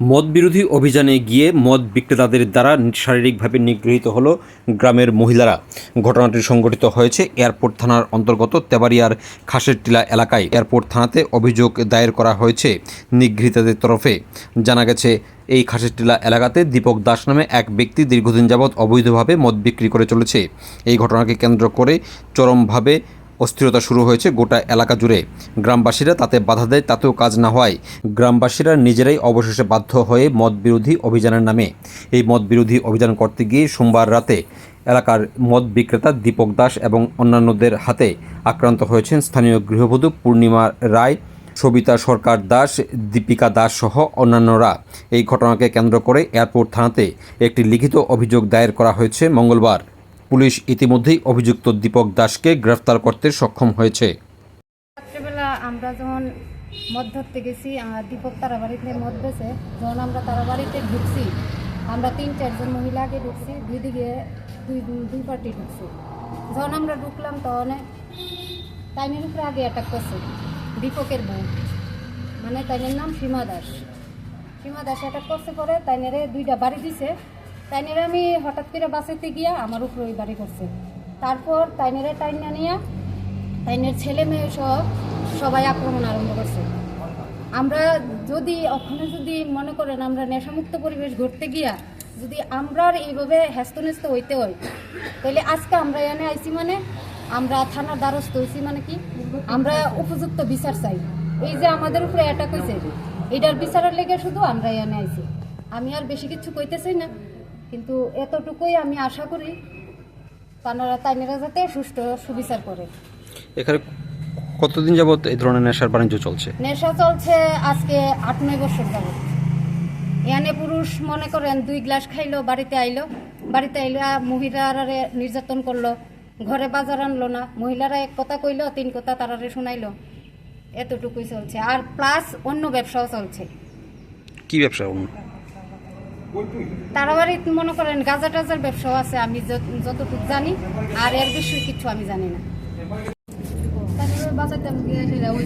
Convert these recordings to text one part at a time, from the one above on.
মদ বিরোধী অভিযানে গিয়ে মদ বিক্রেতাদের দ্বারা শারীরিকভাবে নিগৃহীত হলো গ্রামের মহিলারা। ঘটনাটি সংঘটিত হয়েছে এয়ারপোর্ট থানার অন্তর্গত তেবারিয়ার খাসের টিলা এলাকায়। এয়ারপোর্ট থানাতে অভিযোগ দায়ের করা হয়েছে নিগৃহীতাদের তরফে। জানা গেছে, এই খাসের টিলা এলাকাতে দীপক দাস নামে এক ব্যক্তি দীর্ঘদিন যাবৎ অবৈধভাবে মদ বিক্রি করে চলেছে। এই ঘটনাকে কেন্দ্র করে চরমভাবে অস্থিরতা শুরু হয়েছে গোটা এলাকা জুড়ে। গ্রামবাসীরা তাতে বাধা দেয়, তাতেও কাজ না হওয়ায় গ্রামবাসীরা নিজেরাই অবশেষে বাধ্য হয়ে মদ বিরোধী অভিযানের নামে। এই মদ বিরোধী অভিযান করতে গিয়ে সোমবার রাতে এলাকার মদ বিক্রেতা দীপক দাস এবং অন্যান্যদের হাতে আক্রান্ত হয়েছেন স্থানীয় গৃহবধূ পূর্ণিমা রায়, সবিতা সরকার দাস, দীপিকা দাস সহ অন্যান্যরা। এই ঘটনাকে কেন্দ্র করে এয়ারপোর্ট থানাতে একটি লিখিত অভিযোগ দায়ের করা হয়েছে মঙ্গলবার। পুলিশ ইতিমধ্যেই অভিযুক্ত দীপক দাসকে গ্রেফতার করতে সক্ষম হয়েছে। আমরা যখন মদ ধরতে গেছি দীপক তারা বাড়িতে মদ বেছে যখন আমরা তারা বাড়িতে ঢুকছি, আমরা তিন চারজন মহিলা আগে ঢুকছি দুই দিকে দুই দুই পার্টি ঢুকছি। যখন আমরা ঢুকলাম, তখন তাইনের উপরে আগে অ্যাটাক করছে দীপকের বউ। মানে তাইনের নাম সীমা দাস। সীমা দাস অ্যাটাক করছে পরে তাইনেরে দুইটা বাড়ি দিছে। তাইনেরে আমি হঠাৎ করে বাঁচাতে গিয়া আমার উপরে ওই বাড়ি করছে। তারপর তাইনেরে টাইনা নিয়ে তাইনের ছেলে মেয়ে সব সবাই আক্রমণ আরম্ভ করছে। আমরা যদি ওখানে যদি মনে করেন আমরা নেশামুক্ত পরিবেশ ঘুরতে গিয়া যদি আমরা এইভাবে হ্যাস্তন্যস্ত হইতে হয় তাহলে আজকে আমরা এনে আইছি মানে আমরা থানার দ্বারস্থ হয়েছি মানে কি? আমরা উপযুক্ত বিচার চাই। এই যে আমাদের উপরে অ্যাটাক হয়েছে এটার বিচারের লেগে শুধু আমরা এনে আইছি। আমি আর বেশি কিছু কইতেছি না। কিন্তু এতটুকুই আমি আশা করি তারা তাইনেরা যাতে সুষ্ঠু সুবিচার করে। এখানে কতদিন যাবত এই ধরনের নেশার বাণিজ্য চলছে? নেশা চলছে আজকে আট নয় বছর যাবত এখানে পুরুষ মনে করেন দুই গ্লাস খাইলো বাড়িতে আইলো। বাড়িতে আইলো মহিলারা নির্যাতন করল ঘরে বাজার আনলো না। মহিলারা এক কথা কইলো তিন কথা তারারে শোনাইলো। এতটুকুই চলছে। আর প্লাস অন্য ব্যবসাও চলছে। কি ব্যবসা অন্য? তারা বাড়িতে মনে করেন গাজা টাজার ব্যবসাও আছে আমি যত- যতটুকু জানি আর এর বেশি কিছু আমি জানি না। তারপরে বাঁচাতাম গিয়ে সেটা ওই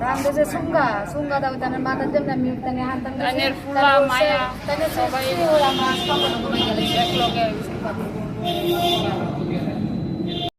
রাম দেশে সুঙ্গা সুঙ্গা দাও তার মাথার জন্য আমি তানে হানতাম তানের ফুলা, সবাই সবাই ওরা আমার সম্পর্ক কমে গেলে একলগে